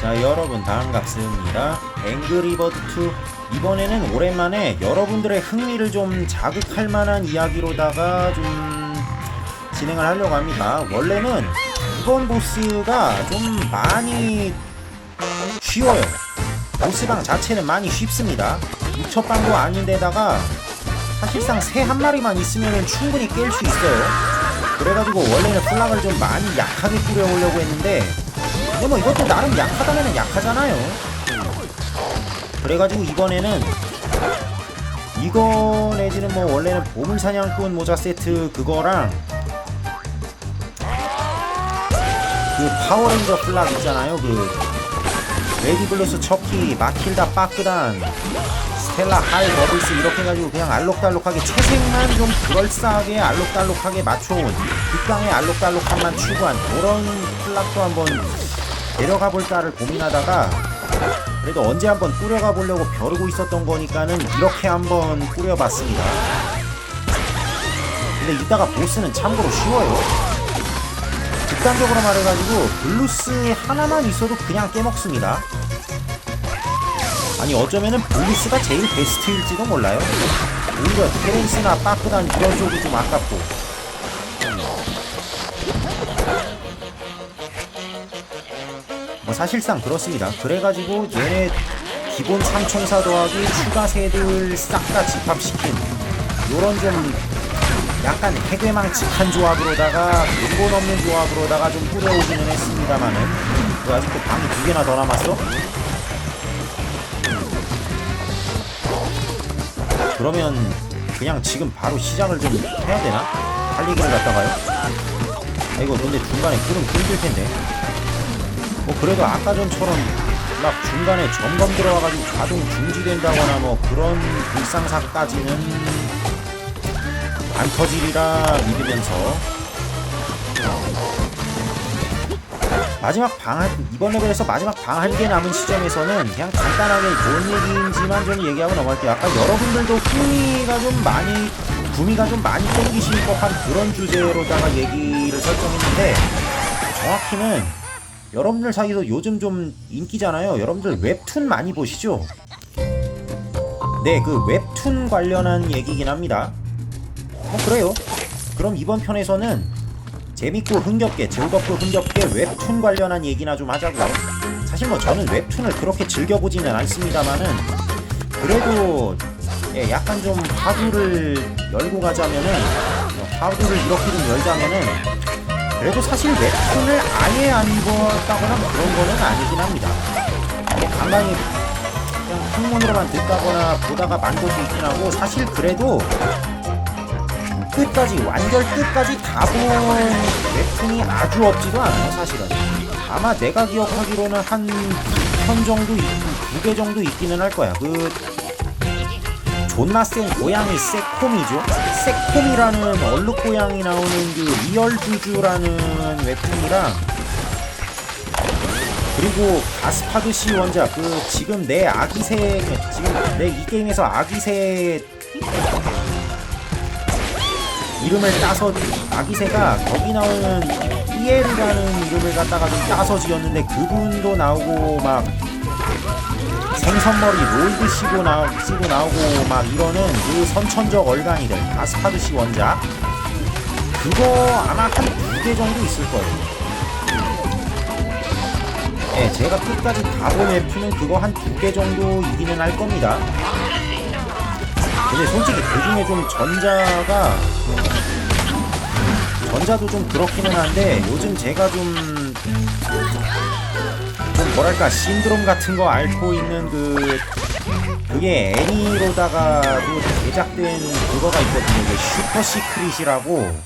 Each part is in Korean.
자 여러분 반갑습니다. 앵그리버드2 이번에는 오랜만에 여러분들의 흥미를 좀 자극할 만한 이야기로다가 좀 진행을 하려고 합니다. 원래는 이번 보스가 좀 많이 쉬워요. 보스방 자체는 많이 쉽습니다. 6첫방도 아닌데다가 사실상 새 한 마리만 있으면 충분히 깰 수 있어요. 그래가지고 원래는 플락을 좀 많이 약하게 뿌려오려고 했는데 근데 뭐 이것도 나름 약하다면 약하잖아요. 그래가지고 이번에는 이거 내지는 뭐 원래는 보물사냥꾼 모자 세트 그거랑 그 파워레인저 플락 있잖아요. 그 레디블루스 척키 마킬다 빠끄단 스텔라 하이 버블스 이렇게 해가지고 그냥 알록달록하게 채색만 좀 그럴싸하게 알록달록하게 맞춰온 극강의 알록달록함만 추구한 그런 플락도 한번 데려가 볼까를 고민하다가 그래도 언제 한번 뿌려가 보려고 벼르고 있었던 거니까는 이렇게 한번 뿌려봤습니다. 근데 이따가 보스는 참고로 쉬워요. 극단적으로 말해가지고 블루스 하나만 있어도 그냥 깨먹습니다. 아니 어쩌면은 블루스가 제일 베스트일지도 몰라요. 오히려 테렌스나 빠끄단 이런 쪽이 좀 아깝고 사실상 그렇습니다. 그래가지고 얘네 기본 삼총사 더하기 추가 새들 싹 다 집합시킨 요런 좀 약간 해괴망측한 조합으로다가 근본 없는 조합으로다가 좀 뿌려오기는 했습니다만은 그 아직도 방이 두 개나 더 남았어? 그러면 그냥 지금 바로 시작을 좀 해야 되나? 달리기를 갔다가요? 아 이거 근데 중간에 끄면 힘들 텐데 뭐 그래도 아까 전처럼 막 중간에 점검 들어와가지고 자동 중지된다거나 뭐 그런 불상사까지는 안 터지리라 믿으면서 마지막 방 한, 이번 레벨에서 마지막 방 한 개 남은 시점에서는 그냥 간단하게 좋은 얘기인지만 좀 얘기하고 넘어갈게요. 아까 여러분들도 흥미가 좀 많이 구미가 좀 많이 땡기실 법한 그런 주제로다가 얘기를 설정했는데 정확히는 여러분들 사이에서 요즘 좀 인기잖아요. 여러분들 웹툰 많이 보시죠? 네, 그 웹툰 관련한 얘기긴 합니다. 뭐 그래요. 그럼 이번 편에서는 재밌고 흥겹게, 즐겁고 흥겹게 웹툰 관련한 얘기나 좀 하자고요. 사실 뭐 저는 웹툰을 그렇게 즐겨보지는 않습니다만은 그래도 예, 약간 좀 화두를 열고 가자면은 어, 화두를 이렇게 좀 열자면은 그래도 사실 웹툰을 아예 안 읽었다거나 뭐 그런 거는 아니긴 합니다. 뭐 간간히 그냥 학문으로만 듣다거나 보다가 만 것도 있긴 하고 사실 그래도 끝까지 완전 끝까지 다 본 웹툰이 아주 없지도 않아요 사실은. 아마 내가 기억하기로는 한편 정도 있고 두개 정도 있기는 할 거야. 그 존나 센 고양이 세콤이죠. 세콤이라는 얼룩 고양이 나오는 그 리얼 주주라는 웹툰이랑 그리고 가스파드시 원작 그 지금 내 아기새 지금 내 이 게임에서 아기새 이름을 따서 아기새가 거기 나오는 이에르라는 이름을 갖다가 좀 따서 지었는데 그분도 나오고 막 생선머리 롤드 씌고, 나, 씌고 나오고 막 이러는 그 선천적 얼간이들 가스파드시 원작. 그거 아마 한 두 개 정도 있을 거예요. 네, 제가 끝까지 다본 웹툰은 그거 한 두 개 정도 이기는 할 겁니다. 근데 솔직히 그 중에 좀 전자가 전자도 좀 그렇기는 한데 요즘 제가 좀, 좀 뭐랄까 신드롬 같은 거 앓고 있는 그 그게 애니로다가도 제작된 그거가 있거든요. 그 슈퍼 시크릿이라고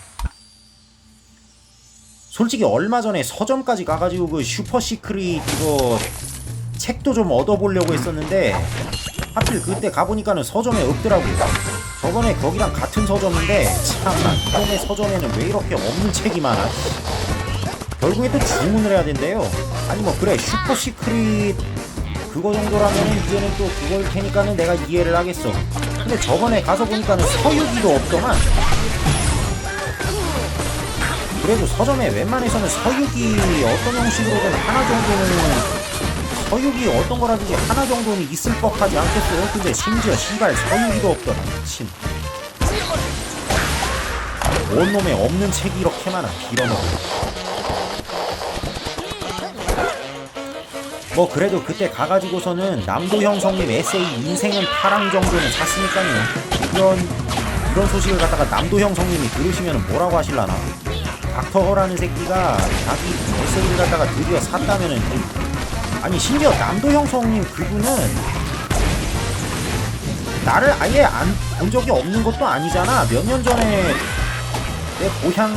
솔직히 얼마 전에 서점까지 가가지고 그 슈퍼 시크릿 이거 책도 좀 얻어보려고 했었는데 하필 그때 가보니까는 서점에 없더라고요. 저번에 거기랑 같은 서점인데 참나 이번에 서점에는 왜 이렇게 없는 책이 많아? 결국에 또 주문을 해야 된대요. 아니 뭐 그래 슈퍼 시크릿 그거 정도라면은 이제는 또 그걸 테니까는 내가 이해를 하겠어. 근데 저번에 가서 보니까는 서유기도 없더만. 그래도 서점에 웬만해서는 서유기 어떤 형식으로든 하나 정도는 서육이 어떤 거라든지 하나 정도는 있을 법하지 않겠어요? 근데 심지어 시발 서육이도 없더라 미친 온놈에 없는 책이 이렇게 많아 빌어먹어 뭐 그래도 그때 가가지고서는 남도형 성님 에세이 인생은 파랑 정도는 샀으니까요. 이런 이런 소식을 갖다가 남도형 성님이 들으시면 뭐라고 하실라나. 닥터허라는 새끼가 자기 에세이를 갖다가 드디어 샀다면은 아니 심지어 남도형 성님 그분은 나를 아예 안 본 적이 없는 것도 아니잖아. 몇 년 전에 내 고향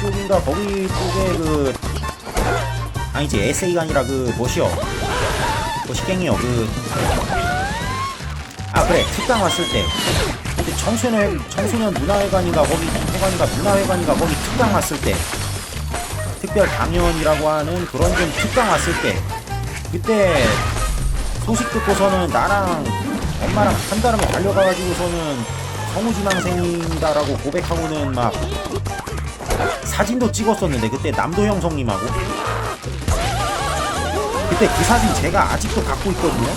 쪽인가 거기 쪽에 그 아니지 에세이가 아니라 그 뭐시여 뭐 시갱이요 그. 아 그래. 특강 왔을 때. 근데 청소년 청소년 문화회관인가 거기 회관인가 문화회관인가 거기 특강 왔을 때. 특별 강연이라고 하는 그런 좀 특강 왔을 때. 그때 소식 듣고서는 나랑 엄마랑 한 달음에 달려가가지고서는 성우지망생이다라고 고백하고는 막 사진도 찍었었는데 그때 남도형 성님하고 그때 그 사진 제가 아직도 갖고 있거든요.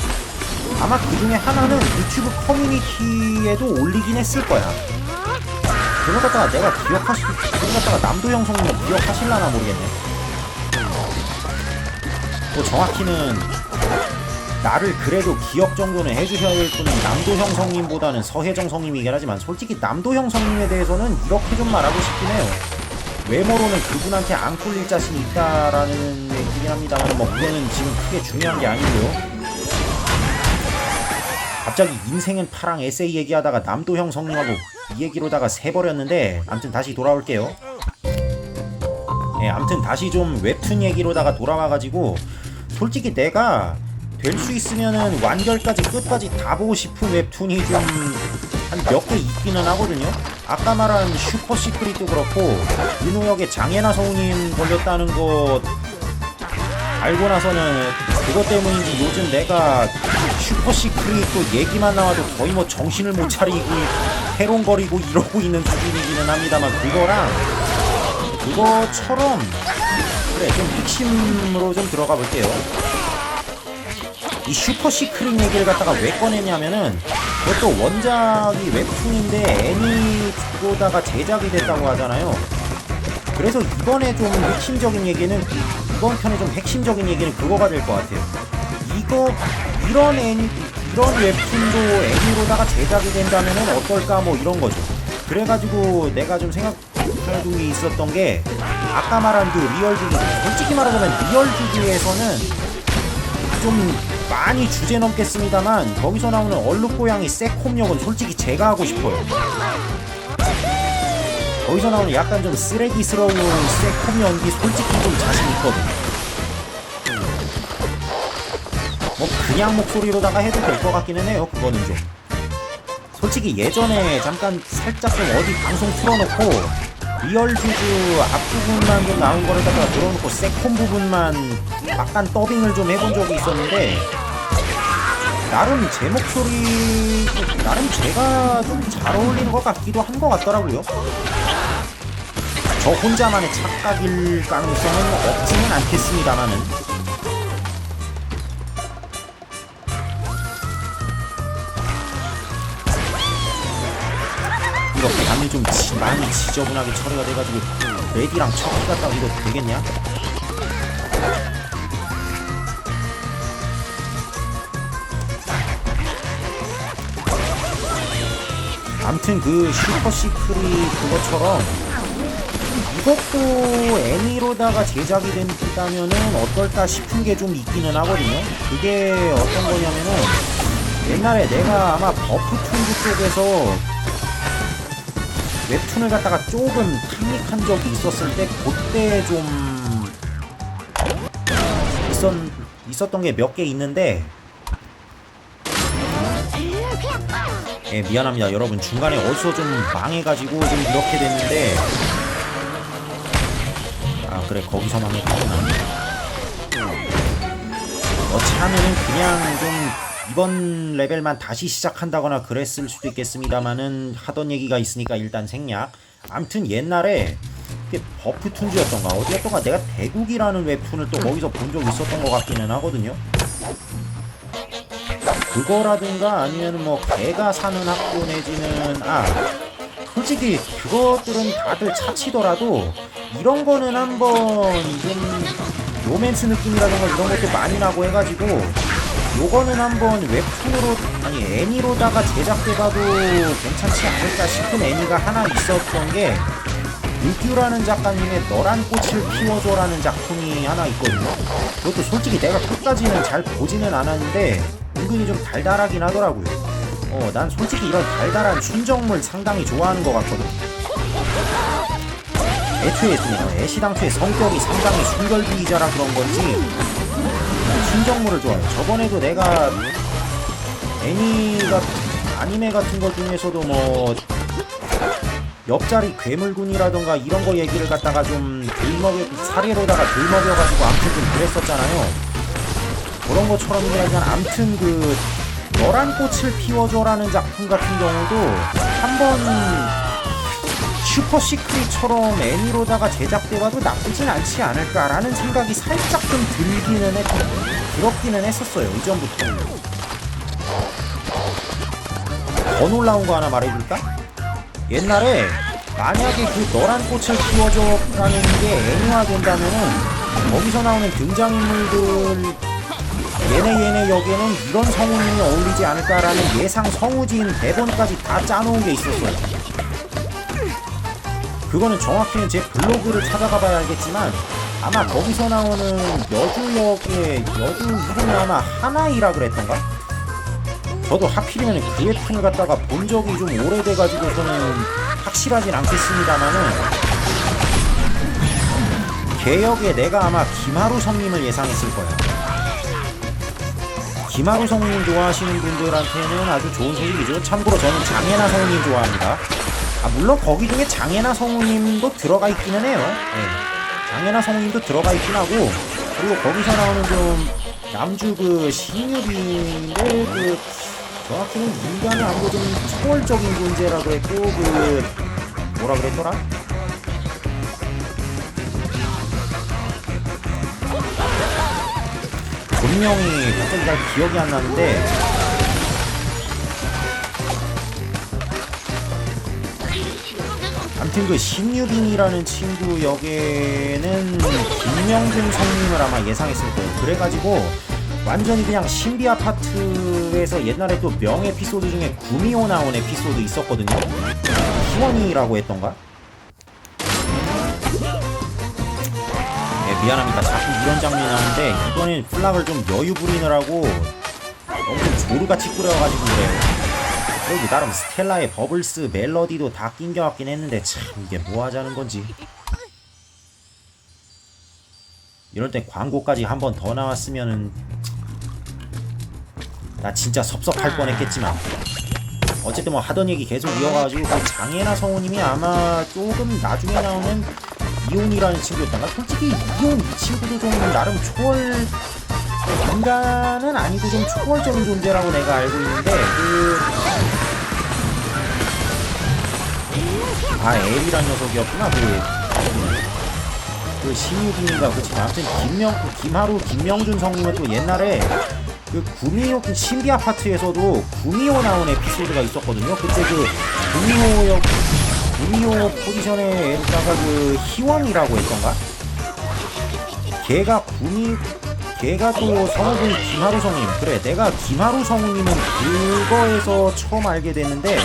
아마 그 중에 하나는 유튜브 커뮤니티에도 올리긴 했을 거야. 그걸 갖다가 내가 기억하시, 그걸 갖다가 남도형 성님 기억하실라나 모르겠네. 뭐 정확히는 나를 그래도 기억 정도는 해주셔야 될 분은 남도형 성님보다는 서혜정 성님이긴 하지만 솔직히 남도형 성님에 대해서는 이렇게 좀 말하고 싶긴 해요. 외모로는 그분한테 안 꿀릴 자신이 있다라는 얘기긴 합니다만 뭐 그거는 지금 크게 중요한 게 아니고요. 갑자기 인생은 파랑 에세이 얘기하다가 남도형 성님하고 이 얘기로다가 새버렸는데 암튼 다시 돌아올게요. 예, 암튼 다시 좀 웹툰 얘기로다가 돌아와가지고 솔직히 내가 될 수 있으면은 완결까지 끝까지 다 보고 싶은 웹툰이 좀 한 몇 개 있기는 하거든요. 아까 말한 슈퍼 시크릿도 그렇고 윤호역에 장애나 성우님 걸렸다는 거 알고 나서는 그것 때문인지 요즘 내가 슈퍼 시크릿도 얘기만 나와도 거의 뭐 정신을 못 차리고 해롱거리고 이러고 있는 수준이기는 합니다만 그거랑 그거처럼 그래 좀 핵심으로 좀 들어가 볼게요. 이 슈퍼 시크릿 얘기를 갖다가 왜 꺼냈냐면은 그것도 원작이 웹툰인데 애니보다가 제작이 됐다고 하잖아요. 그래서 이번에 좀 핵심적인 얘기는 이번 편에 좀 핵심적인 얘기는 그거가 될 것 같아요. 이거 이런 애니 이런 웹툰도 애니로다가 제작이 된다면은 어떨까 뭐 이런 거죠. 그래가지고 내가 좀 생각할 중이 있었던 게 아까 말한 그 리얼 주주 솔직히 말하자면 리얼 주주에서는 좀 많이 주제 넘겠습니다만 거기서 나오는 얼룩고양이 새콤 역은 솔직히 제가 하고 싶어요. 거기서 나오는 약간 좀 쓰레기스러운 새콤 연기 솔직히 좀 자신 있거든. 뭐 그냥 목소리로다가 해도 될 것 같기는 해요. 그거는 좀. 솔직히 예전에 잠깐 살짝 좀 어디 방송 틀어놓고 리얼 주주 앞부분만 좀 나온 거를 갖다가 들어놓고 세콤 부분만 약간 더빙을 좀 해본 적이 있었는데 나름 제 목소리 나름 제가 좀 잘 어울리는 것 같기도 한 것 같더라고요. 저 혼자만의 착각일 가능성은 없지는 않겠습니다만은 이거 밤이 좀 지, 많이 지저분하게 처리가 돼가지고 레디랑 척키 갔다가 이거 되겠냐? 암튼 그 슈퍼 시크릿 그것처럼 이것도 애니로다가 제작이 된다면은 어떨까 싶은 게 좀 있기는 하거든요. 그게 어떤 거냐면은 옛날에 내가 아마 버프 툰즈 쪽에서 웹툰을 갖다가 조금 탐닉한 적이 있었을 때 그때 좀 있었, 있었던 게 몇 개 있는데 예, 미안합니다. 여러분 중간에 어디서 좀 망해가지고 좀 이렇게 됐는데. 아 그래 거기서 망했구나. 어찌하면은 그냥 좀 이번 레벨만 다시 시작한다거나 그랬을 수도 있겠습니다만은 하던 얘기가 있으니까 일단 생략. 암튼 옛날에 이게 버프 툰즈였던가? 어디였던가? 내가 대국이라는 웹툰을 또 거기서 본 적 있었던 것 같기는 하거든요. 그거라든가 아니면 뭐 개가 사는 학교 내지는 아 솔직히 그것들은 다들 차치더라도 이런 거는 한번 좀 로맨스 느낌이라든가 이런 것도 많이 나고 해가지고 요거는 한번 웹툰으로 아니 애니로다가 제작돼봐도 괜찮지 않을까 싶은 애니가 하나 있었던 게 유규라는 작가님의 너란 꽃을 피워줘라는 작품이 하나 있거든요. 그것도 솔직히 내가 끝까지는 잘 보지는 않았는데 은근히 좀 달달하긴 하더라고요. 어, 난 솔직히 이런 달달한 순정물 상당히 좋아하는 것 같거든. 애초에 그냥 애시당초에 성격이 상당히 순결주의자라 그런 건지 순정물을 좋아해요. 저번에도 내가 애니가 아니메 같은 것 중에서도 뭐 옆자리 괴물군이라던가 이런 거 얘기를 갖다가 좀 들먹여 사례로다가 들먹여가지고 아무튼 좀 그랬었잖아요. 그런 것처럼이라면 아무튼 그 너란 꽃을 피워줘라는 작품 같은 경우도 한번 슈퍼 시크릿처럼 애니로다가 제작돼봐도 나쁘진 않지 않을까라는 생각이 살짝 좀 들기는 했, 들었기는 했었어요 이전부터 더 놀라운 거 하나 말해줄까? 옛날에 만약에 그 너란 꽃을 피워줘라는 게 애니화 된다면은 거기서 나오는 등장인물들 얘네 얘네 역에는 이런 성우님이 어울리지 않을까라는 예상 성우진 대본까지 다 짜놓은 게 있었어요. 그거는 정확히는 제 블로그를 찾아가 봐야 알겠지만 아마 거기서 나오는 여주 역의 여주 이름이 아마 하나이라 그랬던가? 저도 하필이면 그 웹툰을 갖다가 본 적이 좀 오래돼가지고서는 확실하진 않겠습니다만은 개역에 내가 아마 김하루 성님을 예상했을 거예요. 김하루 성우님 좋아하시는 분들한테는 아주 좋은 소식이죠. 참고로 저는 장혜나 성우님 좋아합니다. 아, 물론 거기 중에 장혜나 성우님도 들어가 있기는 해요. 네. 장혜나 성우님도 들어가 있긴 하고, 그리고 거기서 나오는 좀 남주 그 신유빈을 그 정확히는 인간이 아무래도 좀 초월적인 존재라고 했고, 그 뭐라 그랬더라? 본명이 갑자기 잘 기억이 안 나는데 아무튼 그 신유빈이라는 친구 역에는 김명준 성님을 아마 예상했을 거예요. 그래가지고 완전히 그냥 신비 아파트에서 옛날에 또 명 에피소드 중에 구미호 나온 에피소드 있었거든요. 희원이라고 했던가? 네, 미안합니다. 자꾸 이런 장면이 나오는데 이번엔 플락을 좀 여유 부리느라고 좀 조르같이 끓여가지고 그래요. 여기 나름 스텔라의 버블스 멜로디도 다 낑겨왔긴 했는데 참 이게 뭐 하자는 건지. 이럴 땐 광고까지 한 번 더 나왔으면은 나 진짜 섭섭할 뻔했겠지만. 어쨌든 뭐 하던 얘기 계속 이어가지고 그 장혜나 성우님이 아마 조금 나중에 나오는 이온이라는 친구였던가? 솔직히 이온 이 친구도 좀 나름 초월 인간은 아니고 좀 초월적인 존재라고 내가 알고 있는데 그 아, 엘이란 녀석이었구나, 그. 그 신유빈인가, 그치. 아무튼 김명, 그 김하루, 김명준 성님은 또 옛날에 그 구미호, 그 신비 아파트에서도 구미호 나온 에피소드가 있었거든요. 그때 그 구미호 역, 구미호 포지션에다가 그 희원이라고 했던가? 걔가 구미, 걔가 또 성우분 김하루 성우님. 그래, 내가 김하루 성우님은 그거에서 처음 알게 됐는데,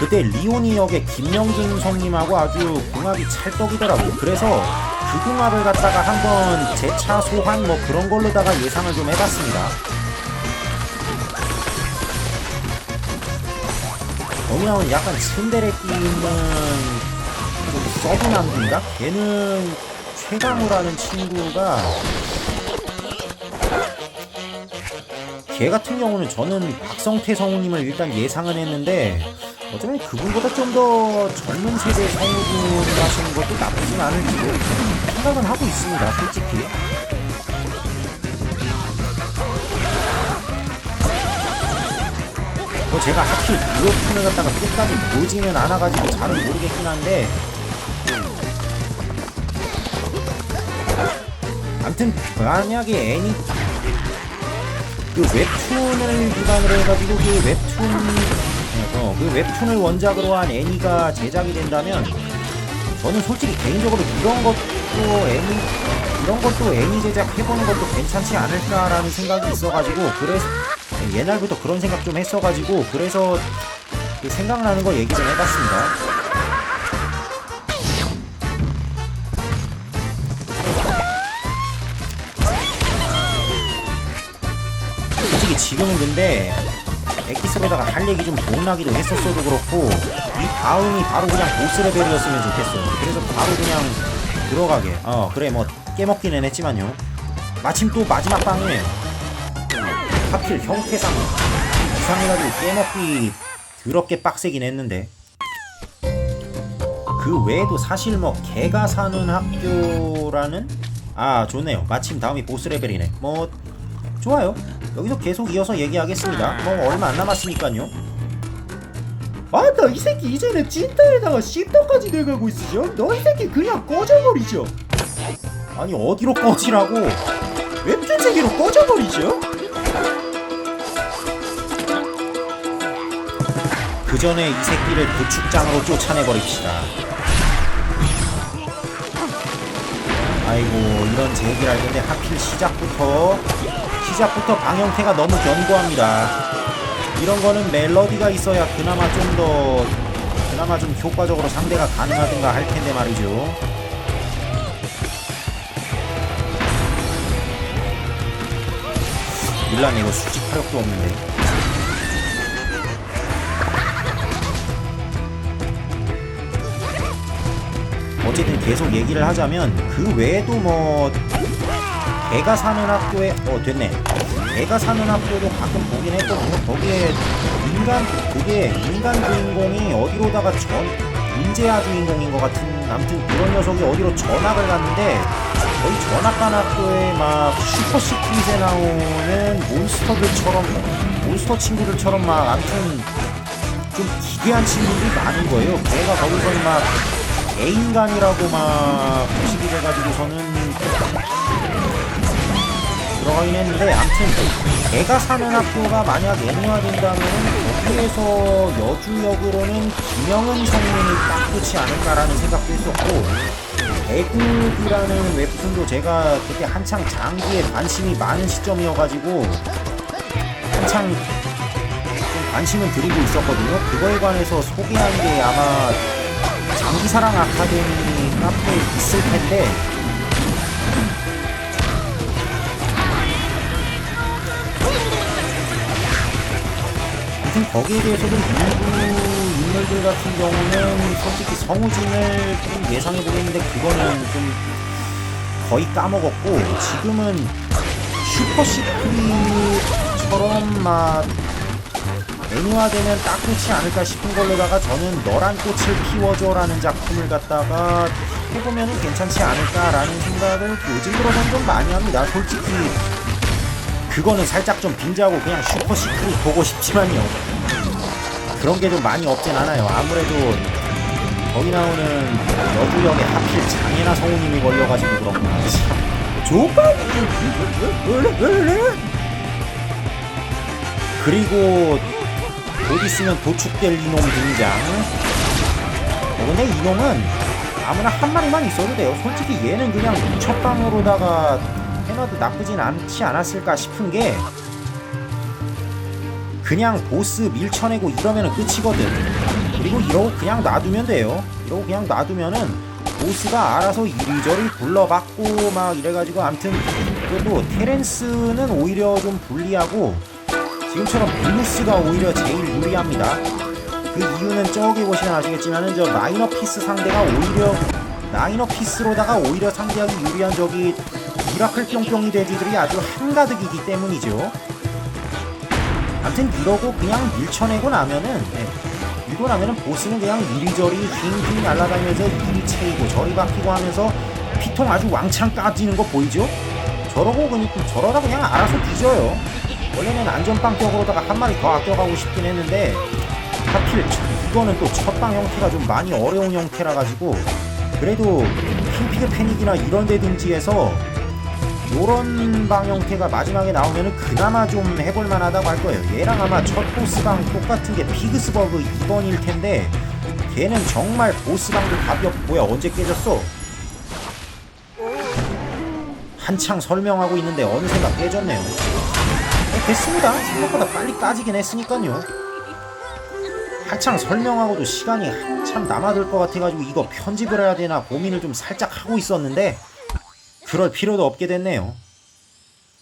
그때 리오니 역의 김명준 성님하고 아주 궁합이 찰떡이더라고요. 그래서 그 궁합을 갖다가 한번 재차 소환 뭐 그런 걸로다가 예상을 좀 해봤습니다. 나오는 약간 츤데레 끼 있는 좀 서브남인가? 걔는 최강우라는 친구가 걔 같은 경우는 저는 박성태 성우님을 일단 예상은 했는데 어쩌면 그분보다 좀 더 젊은 세대 성우분 하시는 것도 나쁘진 않을지도 생각은 하고 있습니다, 솔직히. 뭐 제가 하필 그로픈을 갖다가 끝까지 보지는 않아가지고 잘은 모르겠긴 한데 아 아무튼 만약에 애니 그 웹툰을 기반으로 해가지고 그 웹툰 어, 그 웹툰을 원작으로 한 애니가 제작이 된다면 저는 솔직히 개인적으로 이런 것도 애니 이런 것도 애니 제작 해보는 것도 괜찮지 않을까라는 생각이 있어가지고 그래서 옛날부터 그런 생각 좀 했어가지고 그래서 그 생각나는 거 얘기 좀 해봤습니다. 솔직히 지금은 근데 엑기스로다가 할 얘기 좀 못나기도 했었어도 그렇고 이 다음이 바로 그냥 보스 레벨이었으면 좋겠어요. 그래서 바로 그냥 들어가게. 어 그래 뭐 깨먹기는 했지만요. 마침 또 마지막 방에 하필 형태상 이상해가지고 깨먹기 더럽게 빡세긴 했는데 그 외에도 사실 뭐 개가 사는 학교라는 아 좋네요. 마침 다음이 보스 레벨이네. 뭐 좋아요. 여기서 계속 이어서 얘기하겠습니다. 뭐 얼마 안 남았으니까요. 아나 이 새끼 이제는 찐따에다가 씹덕까지 돼가고 있으죠? 너 이 새끼 그냥 꺼져버리죠 아니 어디로 꺼지라고? 웹툰 세계로 꺼져버리죠 그 전에 이 새끼를 도축장으로 쫓아내 버립시다. 아이고 이런 제기를 알겠는데 하필 시작부터 시작부터 방형태가 너무 견고합니다. 이런 거는 멜로디가 있어야 그나마 좀 더 그나마 좀 효과적으로 상대가 가능하든가 할 텐데 말이죠. 밀란 이거 수직 화력도 없는데. 어쨌든 계속 얘기를 하자면 그 외에도 뭐 개가 사는 학교에 어 됐네. 개가 사는 학교도 가끔 보긴 했거든요 거기에 인간 그게 인간 주인공이 어디로다가 전 인재야 주인공인 것 같은 아무튼 그런 녀석이 어디로 전학을 갔는데 거의 전학 간 학교에 막 슈퍼 시크릿에 나오는 몬스터들처럼 몬스터 친구들처럼 막 아무튼 좀 기괴한 친구들이 많은 거예요. 걔가 거기서 막 애인간이라고 막 부식이 돼가지고서는 들어가긴 했는데 아무튼 걔가 사는 학교가 만약 애니화 된다면 거기에서 여주 역으로는 김영은 성민이 딱 좋지 않을까라는 생각도 했었고 대국이라는 웹툰도 제가 그때 한창 장기에 관심이 많은 시점이어가지고 한창 좀 관심을 드리고 있었거든요. 그거에 관해서 소개한 게 아마 장기사랑 아카데미 카페에 있을 텐데 아무튼 거기에 대해서도 일부 인물들 같은 경우는 솔직히 성우진을 좀 예상해 보겠는데 그거는 좀 거의 까먹었고 지금은 슈퍼 시크릿처럼 막 애니화되면 딱 좋지 않을까 싶은 걸로다가 저는 너란 꽃을 피워줘라는 작품을 갖다가 해보면은 괜찮지 않을까라는 생각을 요즘 들어서는 좀 많이 합니다. 솔직히 그거는 살짝 좀 빙자하고 그냥 슈퍼 시크릿 보고 싶지만요. 그런 게 좀 많이 없진 않아요. 아무래도 거기 나오는 여주역에 하필 장애나 성우님이 걸려가지고 그런가. 조밥 그리고 곧 있으면 도축될 이놈 등장. 어, 근데 이놈은 아무나 한 마리만 있어도 돼요. 솔직히 얘는 그냥 첫방으로다가 해놔도 나쁘진 않지 않았을까 싶은 게 그냥 보스 밀쳐내고 이러면은 끝이거든. 그리고 이러고 그냥 놔두면 돼요. 이러고 그냥 놔두면은 보스가 알아서 이리저리 불러봤고 막 이래가지고 암튼 그래도 테렌스는 오히려 좀 불리하고 지금처럼 블루스가 오히려 제일 유리합니다. 그 이유는 저기 보시면 아시겠지만은 저 마이너 피스 상대가 오히려 마이너 피스로다가 오히려 상대하기 유리한 저기 미라클 뿅뿅이 돼지들이 아주 한가득이기 때문이죠. 아무튼 이러고 그냥 밀쳐내고 나면은 네, 밀고 나면은 보스는 그냥 이리저리 휘잉휘잉 날아다니면서 이리 채이고 저리 박히고 하면서 피통 아주 왕창 까지는 거 보이죠? 저러고 그냥 저러다 그냥 알아서 뒤져요. 원래는 안전빵격으로다가 한 마리 더 아껴가고 싶긴 했는데 하필 저- 이거는 또 첫방 형태가 좀 많이 어려운 형태라 가지고 그래도 핑피그 패닉이나 이런 데든지에서 요런 방 형태가 마지막에 나오면은 그나마 좀 해볼 만 하다고 할 거예요. 얘랑 아마 첫 보스방 똑같은 게 피그스버그 2번일 텐데 걔는 정말 보스방도 없고 뭐야 언제 깨졌어? 한창 설명하고 있는데 어느샌가 깨졌네요. 어, 됐습니다. 생각보다 빨리 까지긴 했으니까요. 한창 설명하고도 시간이 한참 남아들 것 같아가지고 이거 편집을 해야 되나 고민을 좀 살짝 하고 있었는데 그럴 필요도 없게 됐네요.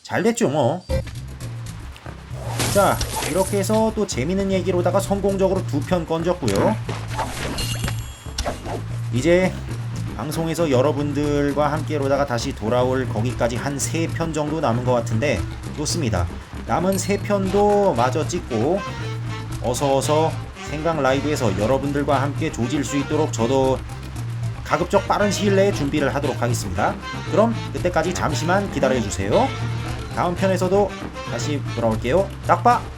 잘 됐죠 뭐. 자 이렇게 해서 또 재밌는 얘기로다가 성공적으로 두 편 건졌고요. 이제 방송에서 여러분들과 함께로다가 다시 돌아올 거기까지 한 세 편 정도 남은 것 같은데 좋습니다. 남은 세 편도 마저 찍고 어서 어서 생강 라이브에서 여러분들과 함께 조질 수 있도록 저도 가급적 빠른 시일 내에 준비를 하도록 하겠습니다. 그럼 그때까지 잠시만 기다려 주세요. 다음 편에서도 다시 돌아올게요. 낙바!